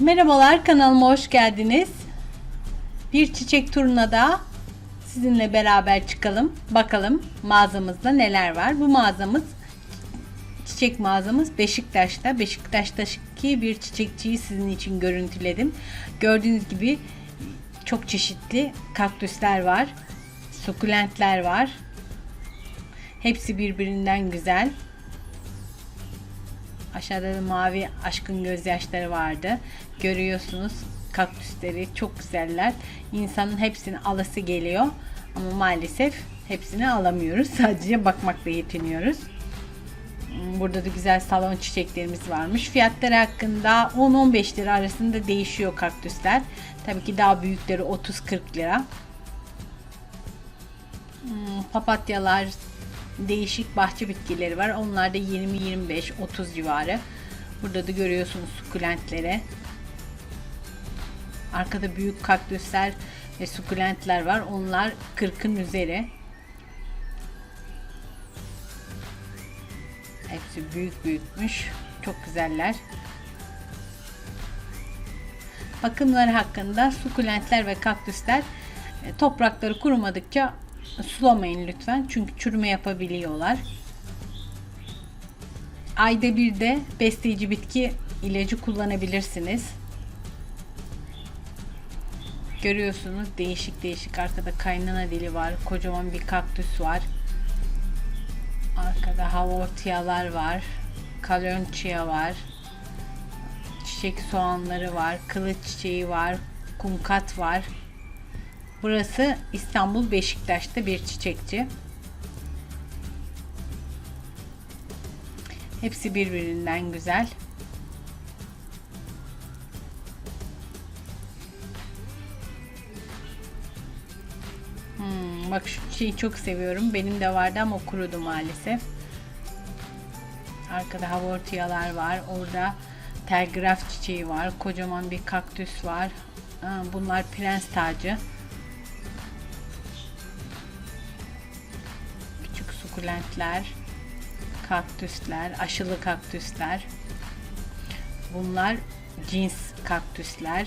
Merhabalar kanalıma hoş geldiniz. Bir çiçek turuna da sizinle beraber çıkalım. Bakalım mağazamızda neler var. Bu mağazamız çiçek mağazamız Beşiktaş'ta. Beşiktaş'taki bir çiçekçiyi sizin için görüntüledim. Gördüğünüz gibi çok çeşitli kaktüsler var. Sukulentler var. Hepsi birbirinden güzel. Aşağıda da mavi aşkın gözyaşları vardı. Görüyorsunuz kaktüsleri çok güzeller. İnsanın hepsini alası geliyor. Ama maalesef hepsini alamıyoruz. Sadece bakmakla yetiniyoruz. Burada da güzel salon çiçeklerimiz varmış. Fiyatları hakkında 10-15 lira arasında değişiyor kaktüsler. Tabii ki daha büyükleri 30-40 lira. Hmm, Papatyalar, değişik bahçe bitkileri var. Onlar da 20-25, 30 civarı. Burada da görüyorsunuz sukulentleri. Arkada büyük kaktüsler ve sukulentler var. Onlar 40'ın üzeri. Hepsi büyük büyükmüş. Çok güzeller. Bakımları hakkında sukulentler ve kaktüsler e, toprakları kurumadıkça sulamayın lütfen. Çünkü çürüme yapabiliyorlar. Ayda bir de besleyici bitki ilacı kullanabilirsiniz. Görüyorsunuz değişik değişik arkada kaynana dili var. Kocaman bir kaktüs var. Arkada havortiyalar var. Kalonçia var. Çiçek soğanları var. Kılıç çiçeği var. Kumkat var. Burası İstanbul Beşiktaş'ta bir çiçekçi. Hepsi birbirinden güzel. Hmm, bak şu çiçeği çok seviyorum. Benim de vardı ama kurudu maalesef. Arkada havortiyalar var. Orada telgraf çiçeği var. Kocaman bir kaktüs var. Bunlar prens tacı. Sukulentler, kaktüsler, aşılı kaktüsler. Bunlar cins kaktüsler.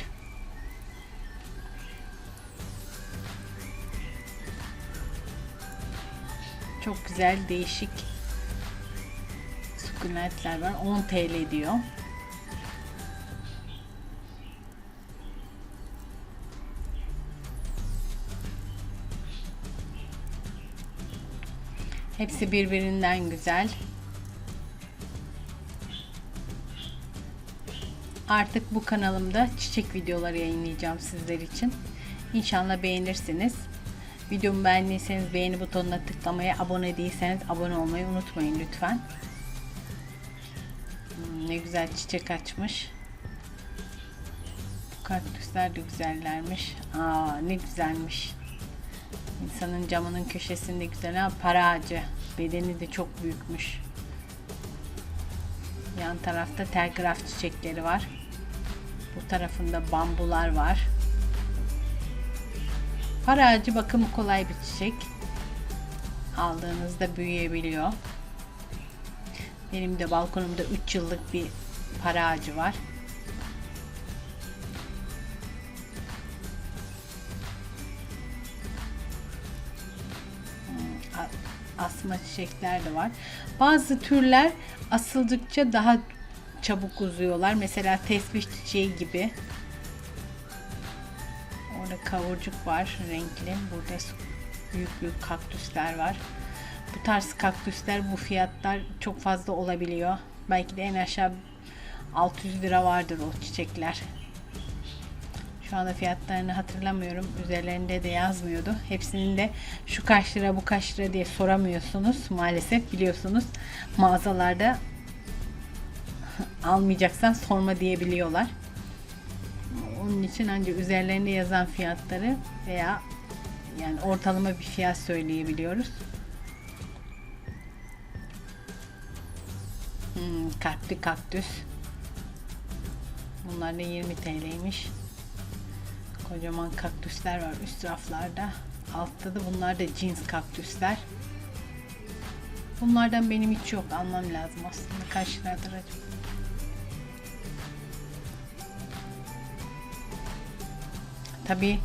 Çok güzel değişik sukulentler var. 10 TL diyor. Hepsi birbirinden güzel. Artık bu kanalımda çiçek videoları yayınlayacağım sizler için. İnşallah beğenirsiniz. Videomu beğendiyseniz beğeni butonuna tıklamayı, abone değilseniz abone olmayı unutmayın lütfen. Hmm, ne güzel çiçek açmış. Bu kaktüsler de güzellermiş. Aa ne güzelmiş. İnsanın camının köşesinde güzel ama para ağacı. Bedeni de çok büyükmüş. Yan tarafta telgraf çiçekleri var. Bu tarafında bambular var. Para ağacı bakımı kolay bir çiçek. Aldığınızda büyüyebiliyor. Benim de balkonumda 3 yıllık bir para ağacı var. Asma çiçekler de var. Bazı türler asıldıkça daha çabuk uzuyorlar. Mesela tesbih çiçeği gibi. Orada kavurcuk var renkli. Burada büyük büyük kaktüsler var. Bu tarz kaktüsler bu fiyatlar çok fazla olabiliyor. Belki de en aşağı 600 lira vardır o çiçekler. Şu anda fiyatlarını hatırlamıyorum. Üzerlerinde de yazmıyordu. Hepsinin de şu kaç lira bu kaç lira diye soramıyorsunuz. Maalesef biliyorsunuz mağazalarda almayacaksan sorma diyebiliyorlar. Onun için ancak üzerlerinde yazan fiyatları veya yani ortalama bir fiyat söyleyebiliyoruz. Hmm, kalpli kaktüs. Bunlar da 20 TL'ymiş. Kocaman kaktüsler var üst raflarda. Altta da bunlar da cins kaktüsler. Bunlardan benim hiç yok. Almam lazım aslında. Kaç liradır acaba? Tabi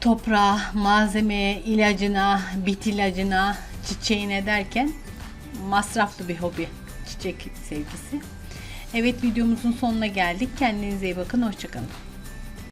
toprağa, malzemeye, ilacına, bit ilacına, çiçeğine derken masraflı bir hobi çiçek sevgisi. Evet videomuzun sonuna geldik. Kendinize iyi bakın. Hoşçakalın.